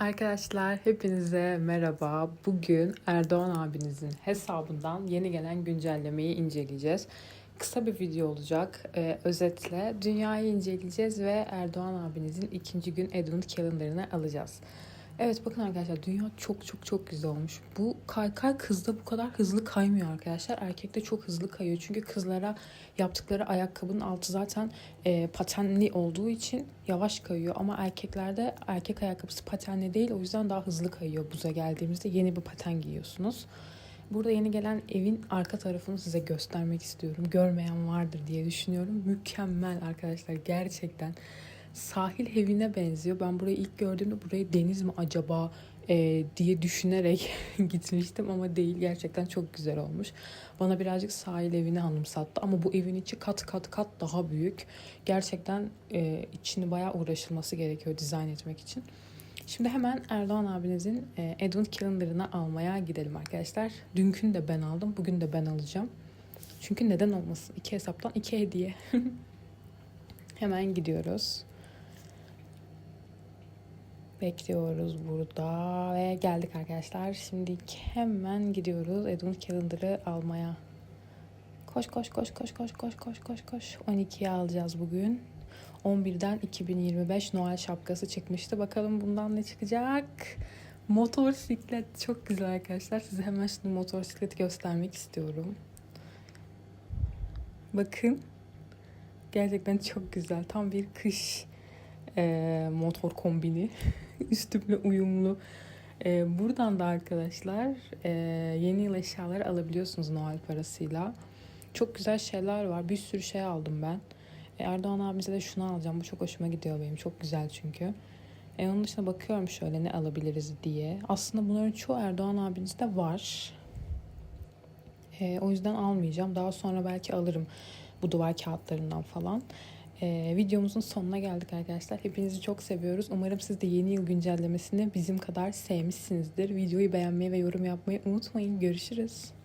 Arkadaşlar hepinize merhaba. Bugün Erdoğan abinizin hesabından yeni gelen güncellemeyi inceleyeceğiz. Kısa bir video olacak. Ee, özetle dünyayı inceleyeceğiz ve Erdoğan abinizin ikinci gün Advent Calendar'ını alacağız. Evet bakın arkadaşlar dünya çok çok çok güzel olmuş. Bu kaykay kızda bu kadar hızlı kaymıyor arkadaşlar. Erkekte çok hızlı kayıyor. Çünkü kızlara yaptıkları ayakkabının altı zaten e, patenli olduğu için yavaş kayıyor. Ama erkeklerde erkek ayakkabısı patenli değil. O yüzden daha hızlı kayıyor buza geldiğimizde. Yeni bir paten giyiyorsunuz. Burada yeni gelen evin arka tarafını size göstermek istiyorum. Görmeyen vardır diye düşünüyorum. Mükemmel arkadaşlar gerçekten sahil evine benziyor. Ben burayı ilk gördüğümde burayı deniz mi acaba e, diye düşünerek gitmiştim ama değil. Gerçekten çok güzel olmuş. Bana birazcık sahil evini anımsattı ama bu evin içi kat kat kat daha büyük. Gerçekten e, içini bayağı uğraşılması gerekiyor dizayn etmek için. Şimdi hemen Erdoğan abinizin e, Advent Calendar'ını almaya gidelim arkadaşlar. Dünkün de ben aldım, bugün de ben alacağım. Çünkü neden olmasın? İki hesaptan iki hediye. hemen gidiyoruz. Bekliyoruz burada ve geldik arkadaşlar. Şimdi hemen gidiyoruz Advent Calendar'ı almaya. Koş koş koş koş koş koş koş koş koş. 12'ye alacağız bugün. 11'den 2025 Noel şapkası çıkmıştı. Bakalım bundan ne çıkacak? Motosiklet çok güzel arkadaşlar. Size hemen şimdi motosikleti göstermek istiyorum. Bakın. Gerçekten çok güzel. Tam bir kış e, motor kombini. Üstümle uyumlu. E, buradan da arkadaşlar e, yeni yıl eşyaları alabiliyorsunuz Noel parasıyla. Çok güzel şeyler var. Bir sürü şey aldım ben. E, Erdoğan abimize de şunu alacağım. Bu çok hoşuma gidiyor benim. Çok güzel çünkü. E, onun dışında bakıyorum şöyle ne alabiliriz diye. Aslında bunların çoğu Erdoğan abinizde var. E, o yüzden almayacağım. Daha sonra belki alırım bu duvar kağıtlarından falan. Ee, videomuzun sonuna geldik arkadaşlar. Hepinizi çok seviyoruz. Umarım siz de yeni yıl güncellemesini bizim kadar sevmişsinizdir. Videoyu beğenmeyi ve yorum yapmayı unutmayın. Görüşürüz.